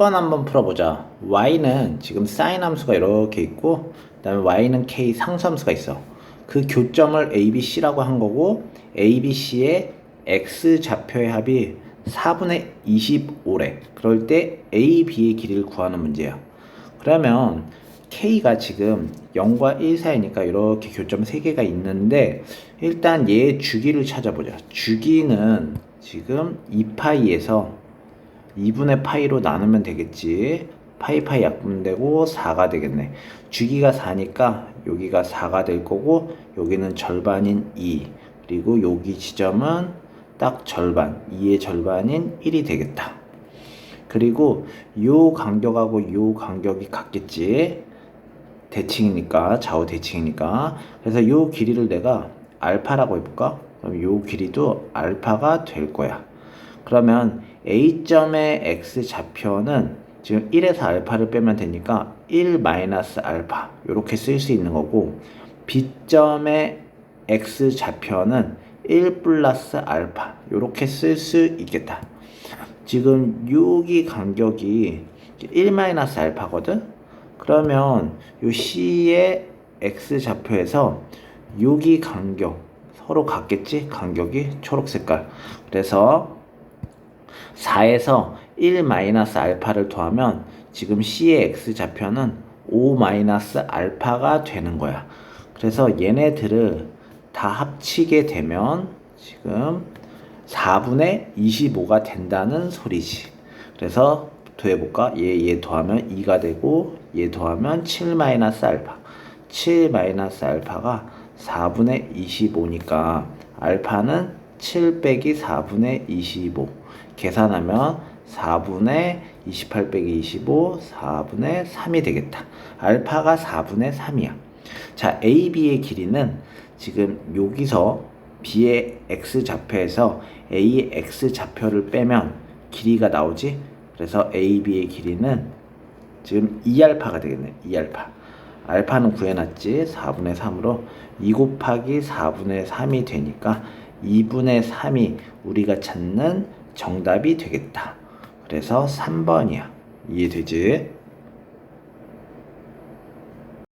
10번 한번 풀어보자. y는 지금 사인 함수가 이렇게 있고, 그 다음에 y는 k 상수함수가 있어. 그 교점을 ABC라고 한 거고, ABC의 x 좌표의 합이 4분의 25래. 그럴 때 AB의 길이를 구하는 문제야. 그러면 K가 지금 0과 1 사이니까 이렇게 교점 3개가 있는데 일단 얘 주기를 찾아보자. 주기는 지금 2파이에서 2분의 파이로 나누면 되겠지. 파이 파이 약분되고 4가 되겠네. 주기가 4니까 여기가 4가 될 거고 여기는 절반인 2 그리고 여기 지점은 딱 절반 2의 절반인 1이 되겠다. 그리고 요 간격하고 요 간격이 같겠지. 대칭이니까 좌우 대칭이니까 그래서 요 길이를 내가 알파라고 해볼까? 그럼 요 길이도 알파가 될 거야. 그러면 A점의 X 좌표는 지금 1에서 알파를 빼면 되니까 1 마이너스 알파 이렇게 쓸 수 있는 거고 B점의 X 좌표는 1 플러스 알파 이렇게 쓸 수 있겠다. 지금 여기 간격이 1 마이너스 알파거든? 그러면 요 C의 X 좌표에서 여기 간격 서로 같겠지? 간격이 초록 색깔. 그래서 4에서 1 마이너스 알파를 더하면 지금 C의 X 좌표는 5 마이너스 알파가 되는 거야. 그래서 얘네들을 다 합치게 되면 지금 4분의 25가 된다는 소리지. 그래서 더해볼까? 얘, 얘 더하면 2가 되고, 얘 더하면 7 마이너스 알파. 7 마이너스 알파가 4분의 25니까, 알파는 7 빼기 4분의 25. 계산하면 4분의 28 빼기 25, 4분의 3이 되겠다. 알파가 4분의 3이야. 자, AB의 길이는 지금 여기서 B의 X 좌표에서 A의 X 좌표를 빼면 길이가 나오지? 그래서 AB의 길이는 지금 2알파가 되겠네. 2알파. 알파는 구해놨지. 4분의 3으로 2 곱하기 4분의 3이 되니까 2분의 3이 우리가 찾는 정답이 되겠다. 그래서 3번이야. 이해되지?